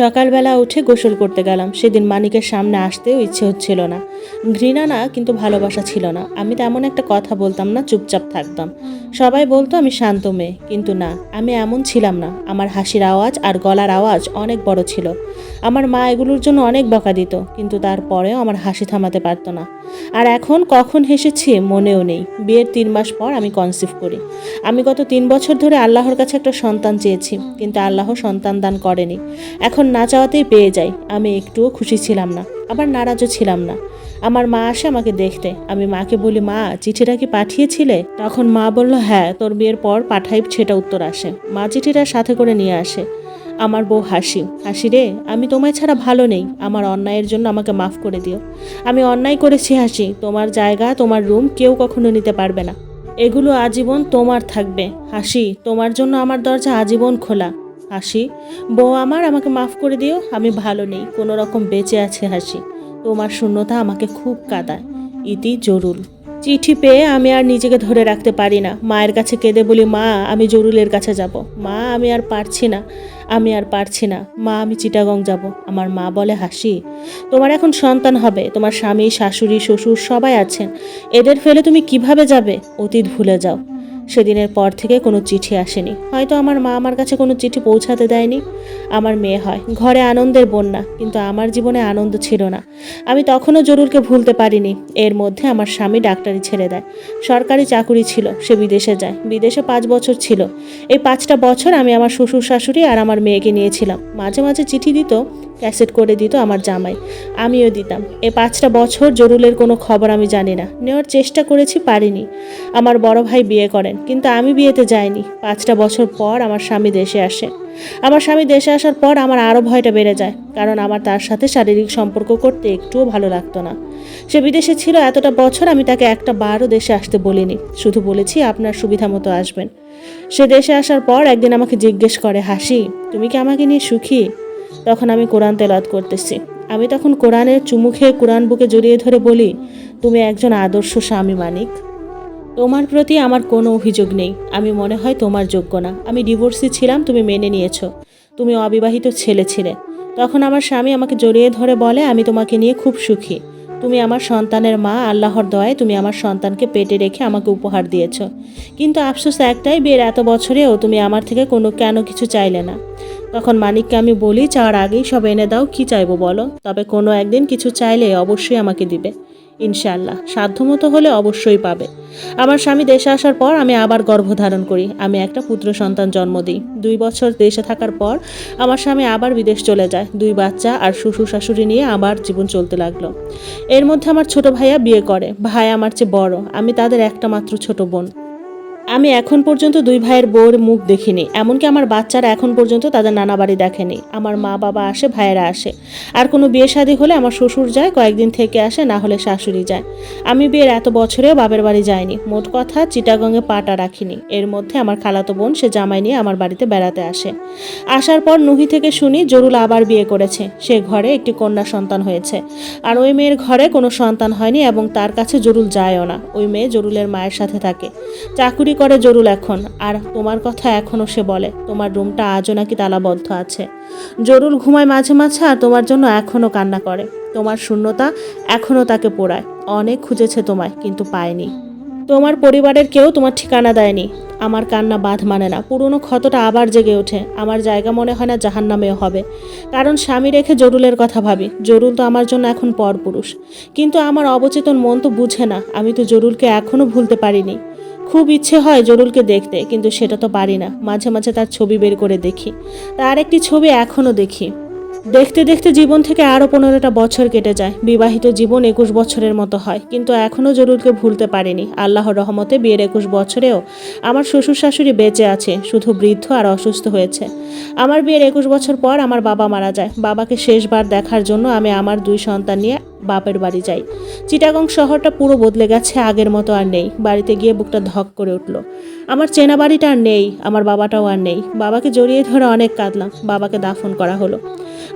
সকালবেলা উঠে গোসল করতে গেলাম। সেদিন মানিকের সামনে আসতেও ইচ্ছে হচ্ছিল না। ঘৃণা না, কিন্তু ভালোবাসা ছিল না। আমি তেমন একটা কথা বলতাম না, চুপচাপ থাকতাম। সবাই বলতো আমি শান্ত মেয়ে, কিন্তু না, আমি এমন ছিলাম না। আমার হাসির আওয়াজ আর গলার আওয়াজ অনেক বড় ছিল। আমার মা এগুলোর জন্য অনেক বকা দিত, কিন্তু তারপরেও আমার হাসি থামাতে পারতো না। আর এখন কখন হেসেছি মনেও নেই। বিয়ের তিন মাস পর আমি কনসিভ করি। আমি গত তিন বছর ধরে আল্লাহর কাছে একটা সন্তান চেয়েছি, কিন্তু আল্লাহ সন্তান দান করেনি। এখন না চাওয়াতেই পেয়ে যাই। আমি একটুও খুশি ছিলাম না, আবার নারাজও ছিলাম না। আমার মা আসে আমাকে দেখতে। আমি মাকে বলি, মা, চিঠিটা কি পাঠিয়েছিলে? তখন মা বলল হ্যাঁ তোর বিয়ের পর পাঠাই, সেটা উত্তর আসে। মা চিঠিটা সাথে করে নিয়ে আসে। আমার বউ হাসি হাসি রে, আমি তোমায় ছাড়া ভালো নেই। আমার অন্যায়ের জন্য আমাকে মাফ করে দিও। আমি অন্যায় করেছি, হাসি। তোমার জায়গা, তোমার রুম কেউ কখনো নিতে পারবে না। এগুলো আজীবন তোমার থাকবে। হাসি, তোমার জন্য আমার দরজা আজীবন খোলা। হাসি। বউ আমার, আমাকে মাফ করে দিও, আমি ভালো নেই। কোনো রকম বেঁচে আছে হাসি। তোমার শূন্যতা আমাকে খুব কাঁদায়। ইতি জরুল। চিঠি পেয়ে আমি আর নিজেকে ধরে রাখতে পারি না। মায়ের কাছে কেঁদে বলি, মা, আমি জরুলের কাছে যাব। মা, আমি আর পারছি না। আমি আর পারছি না। মা, আমি চিটাগং যাব। আমার মা বলে হাসি। তোমার এখন সন্তান হবে। তোমার স্বামী, শাশুড়ি, শ্বশুর সবাই আছেন। এদের ফেলে তুমি কীভাবে যাবে? অতীত ভুলে যাও। সেদিনের পর থেকে কোনো চিঠি আসেনি। হয়তো আমার মা আমার কাছে কোনো চিঠি পৌঁছাতে দেয়নি। আমার মেয়ে হয়। ঘরে আনন্দের বন্যা, কিন্তু আমার জীবনে আনন্দ ছিল না। আমি তখনও জরুরকে ভুলতে পারিনি। এর মধ্যে আমার স্বামী ডাক্তারি ছেড়ে দেয়। সরকারি চাকুরি ছিল, সে বিদেশে যায়। বিদেশে পাঁচ বছর ছিল। এই পাঁচটা বছর আমি আমার শ্বশুর শাশুড়ি আর আমার মেয়েকে নিয়েছিলাম। মাঝে মাঝে চিঠি দিত ক্যাসেট করে দিত আমার জামাই। আমিও দিতাম। এ পাঁচটা বছর জরুলের কোনো খবর আমি জানি না। নেওয়ার চেষ্টা করেছি, পারিনি। আমার বড় ভাই বিয়ে করেন, কিন্তু আমি বিয়েতে যাইনি। পাঁচটা বছর পর আমার স্বামী দেশে আসে। আমার স্বামী দেশে আসার পর আমার আরও ভয়টা বেড়ে যায়, কারণ আমার তার সাথে শারীরিক সম্পর্ক করতে একটুও ভালো লাগতো না। সে বিদেশে ছিল, এতটা বছর আমি তাকে একটা বারও দেশে আসতে বলিনি। শুধু বলেছি, আপনার সুবিধা মতো আসবেন। সে দেশে আসার পর একদিন আমাকে জিজ্ঞেস করে, হাসি, তুমি কি আমাকে নিয়ে সুখী? তখন আমি কোরআন তেলাত করতেছি। আমি তখন কোরআনের চুমু খেয়ে কোরআন বুকে জড়িয়ে ধরে বলি, তুমি একজন আদর্শ স্বামী মানিক। তোমার প্রতি আমার কোনো অভিযোগ নেই। আমি মনে হয় তোমার যোগ্য না। আমি ডিভোর্সি ছিলাম, তুমি মেনে নিয়েছো। তুমি অবিবাহিত ছেলে ছিলে। তখন আমার স্বামী আমাকে জড়িয়ে ধরে বলে, আমি তোমাকে নিয়ে খুব সুখী। তুমি আমার সন্তানের মা, আল্লাহর দয়ায় তুমি আমার সন্তানকে পেটে রেখে আমাকে উপহার দিয়েছ। কিন্তু আফসোস একটাই, বিয়ের এত বছরেও তুমি আমার থেকে কোনো, কেন কিছু চাইলে না। তখন মানিককে আমি বলি, চাওয়ার আগেই সব এনে দাও, কি চাইব বলো? তবে কোনো একদিন কিছু চাইলে অবশ্যই আমাকে দিবে। ইনশাআল্লাহ, সাধ্যমতো হলে অবশ্যই পাবে। আমার স্বামী দেশে আসার পর আমি আবার গর্ভধারণ করি। আমি একটা পুত্র সন্তান জন্ম দিই। দুই বছর দেশে থাকার পর আমার স্বামী আবার বিদেশ চলে যায়। দুই বাচ্চা আর শ্বশুর শাশুড়ি নিয়ে আবার জীবন চলতে লাগল। এর মধ্যে আমার ছোট ভাইয়া বিয়ে করে। ভাই আমার চেয়ে বড়। আমি তাদের একটা মাত্র ছোট বোন। আমি এখন পর্যন্ত দুই ভাইয়ের বউর মুখ দেখিনি, এমনকি আমার বাচ্চারা এখন পর্যন্ত তাদের নানা বাড়ি দেখেনি। আমার মা বাবা আসে, ভাইয়েরা আসে। আর কোনো বিয়ে শাদী হলে আমার শ্বশুর যায়, কয়েকদিন থেকে আসে, না হলে শাশুড়ি যায়। আমি বিয়ের এত বছরেও বাপের বাড়ি যাইনি। মোট কথা চিটাগঙ্গে পাটা রাখিনি। এর মধ্যে আমার খালাতো বোন, সে জামাই নিয়ে আমার বাড়িতে বেড়াতে আসে। আসার পর নুহি থেকে শুনি, জরুল আবার বিয়ে করেছে। সে ঘরে একটি কন্যা সন্তান হয়েছে। আর ওই মেয়ের ঘরে কোনো সন্তান হয়নি এবং তার কাছে জরুল যায়ও না। ওই মেয়ে জরুলের মায়ের সাথে থাকে। চাকুরি করে জরুল এখন, আর তোমার কথা এখনও সে বলে। তোমার রুমটা আজও নাকি তালাবদ্ধ আছে। জরুল ঘুমায় মাঝে মাঝে আর তোমার জন্য এখনও কান্না করে। তোমার শূন্যতা এখনও তাকে পোড়ায়। অনেক খুঁজেছে তোমায়, কিন্তু পায়নি। তোমার পরিবারের কেউ তোমার ঠিকানা দেয়নি। আমার কান্না বাঁধ মানে না। পুরনো ক্ষতটা আবার জেগে ওঠে। আমার জায়গা মনে হয় না জাহান নামেও হবে। কারণ স্বামী রেখে জরুলের কথা ভাবি। জরুল তো আমার জন্য এখন পরপুরুষ। কিন্তু আমার অবচেতন মন তো বুঝে না। আমি তো জরুলকে এখনও ভুলতে পারিনি। খুব ইচ্ছে হয় জরুলকে দেখতে, কিন্তু সেটা তো পারি না। মাঝে মাঝে তার ছবি বের করে দেখি। তার একটি ছবি এখনও দেখি। দেখতে দেখতে জীবন থেকে আরও পনেরোটা বছর কেটে যায়। বিবাহিত জীবন একুশ বছরের মতো হয়। কিন্তু এখনও জরুরকে ভুলতে পারিনি। আল্লাহর রহমতে বিয়ের একুশ বছরেও আমার শ্বশুর শাশুড়ি বেঁচে আছে, শুধু বৃদ্ধ আর অসুস্থ হয়েছে। আমার বিয়ের একুশ বছর পর আমার বাবা মারা যায়। বাবাকে শেষবার দেখার জন্য আমি আমার দুই সন্তান নিয়ে বাপের বাড়ি যাই। চিটাগং শহরটা পুরো বদলে গেছে, আগের মতো আর নেই। বাড়িতে গিয়ে বুকটা ধক করে উঠল। আমার চেনা বাড়িটা আর নেই, আমার বাবাটাও আর নেই। বাবাকে জড়িয়ে ধরে অনেক কাঁদলাম। বাবাকে দাফন করা হলো।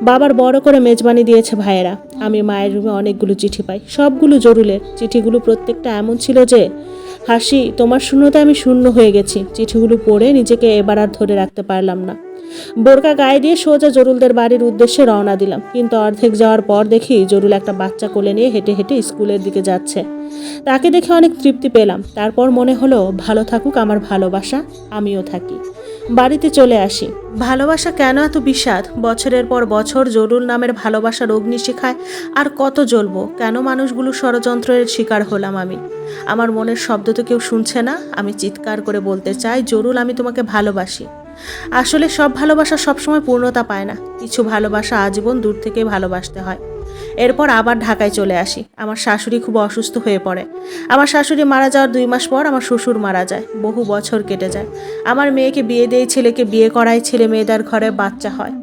বাবার বড় করে মেজবানি দিয়েছে ভাইয়েরা। আমি মায়ের রুমে অনেকগুলো চিঠি পাই। সবগুলো জরুলের। চিঠিগুলো প্রত্যেকটা এমন ছিল যে, হাসি, তোমার শূন্যতে আমি শূন্য হয়ে গেছি। চিঠিগুলো পড়ে নিজেকে এবার আর ধরে রাখতে পারলাম না। বোরকা গায়ে দিয়ে সোজা জরুলদের বাড়ির উদ্দেশ্যে রওনা দিলাম। কিন্তু অর্ধেক যাওয়ার পর দেখি জরুল একটা বাচ্চা কোলে নিয়ে হেঁটে হেঁটে স্কুলের দিকে যাচ্ছে। তাকে দেখে অনেক তৃপ্তি পেলাম। তারপর মনে হলো, ভালো থাকুক আমার ভালোবাসা, আমিও থাকি। বাড়িতে চলে আসি। ভালোবাসা কেন এত বিষাদ? বছরের পর বছর জরুল নামের ভালোবাসার অগ্নিশিখায় আর কত জ্বলবো? কেন মানুষগুলো ষড়যন্ত্রের শিকার হলাম আমি? আমার মনের শব্দ তো কেউ শুনছে না। আমি চিৎকার করে বলতে চাই, জরুল, আমি তোমাকে ভালোবাসি। আসলে সব ভালোবাসা সবসময় পূর্ণতা পায় না। কিছু ভালোবাসা আজীবন দূর থেকে ভালোবাসতে হয়। এরপর আবার ঢাকায় চলে আসি। আমার শাশুড়ি খুব অসুস্থ হয়ে পড়ে। আমার শাশুড়ি মারা যাওয়ার দুই মাস পর আমার শ্বশুর মারা যায়। বহু বছর কেটে যায়। আমার মেয়েকে বিয়ে দিয়ে ছেলেকে বিয়ে করায় ছেলে মেয়েদের ঘরে বাচ্চা হয়।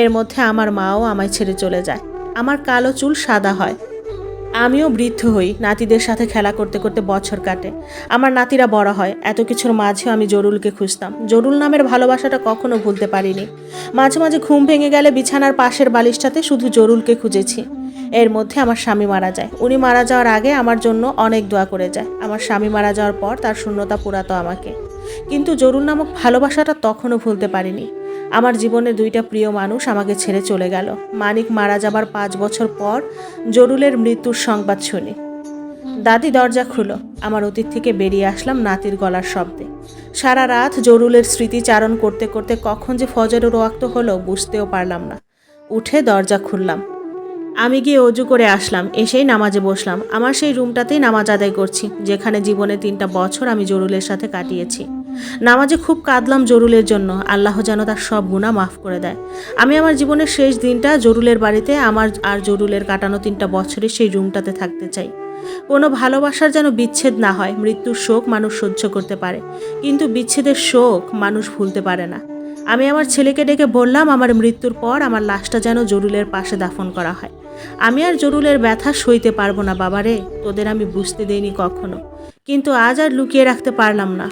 এর মধ্যে আমার মাও আমায় ছেড়ে চলে যায়। আমার কালো চুল সাদা হয়। আমিও বৃদ্ধ হই, নাতিদের সাথে খেলা করতে করতে বছর কাটে। আমার নাতিরা বড় হয়, এত কিছুর মাঝেও আমি জরুলকে খুঁজতাম। জরুল নামের ভালোবাসাটা কখনো ভুলতে পারিনি। মাঝে মাঝে ঘুম ভেঙে গেলে বিছানার পাশের বালিশটাতে শুধু জরুলকে খুঁজেছি। এর মধ্যে আমার স্বামী মারা যায়। উনি মারা যাওয়ার আগে আমার জন্য অনেক দোয়া করে যায়। আমার স্বামী মারা যাওয়ার পর তার শূন্যতা পুরাতো আমাকে। কিন্তু জরুল নামক ভালোবাসাটা তখনও ভুলতে পারিনি। আমার জীবনে দুইটা প্রিয় মানুষ আমাকে ছেড়ে চলে গেল। মানিক মারা যাবার পাঁচ বছর পর জরুলের মৃত্যুর সংবাদ শুনি। দাদি দরজা খুলো। আমার অতীত থেকে বেরিয়ে আসলাম নাতির গলার শব্দে। সারা রাত জরুলের স্মৃতিচারণ করতে করতে কখন যে ফজরের রক্ত হলো বুঝতেও পারলাম না। উঠে দরজা খুললাম। আমি গিয়ে অজু করে আসলাম, এসেই নামাজে বসলাম। আমার সেই রুমটাতেই নামাজ আদায় করছি, যেখানে জীবনে তিনটা বছর আমি জরুলের সাথে কাটিয়েছি। নামাজে খুব কাঁদলাম জরুলের জন্য, আল্লাহ যেন তার সব গুণা মাফ করে দেয়। আমি আমার জীবনের শেষ দিনটা জরুলের বাড়িতে, আমার আর জরুলের কাটানো তিনটা বছরে সেই রুমটাতে থাকতে চাই। কোনো ভালোবাসার যেন বিচ্ছেদ না হয়, মৃত্যুর শোক মানুষ সহ্য করতে পারে। কিন্তু বিচ্ছেদের শোক মানুষ ভুলতে পারে না। আমি আমার ছেলেকে ডেকে বললাম, আমার মৃত্যুর পর আমার লাশটা যেন জরুলের পাশে দাফন করা হয়। আমি আর জরুলের ব্যথা সইতে পারব না, বাবারে। তোদের আমি বুঝতে দেইনি কখনো। কিন্তু আজ আর লুকিয়ে রাখতে পারলাম না।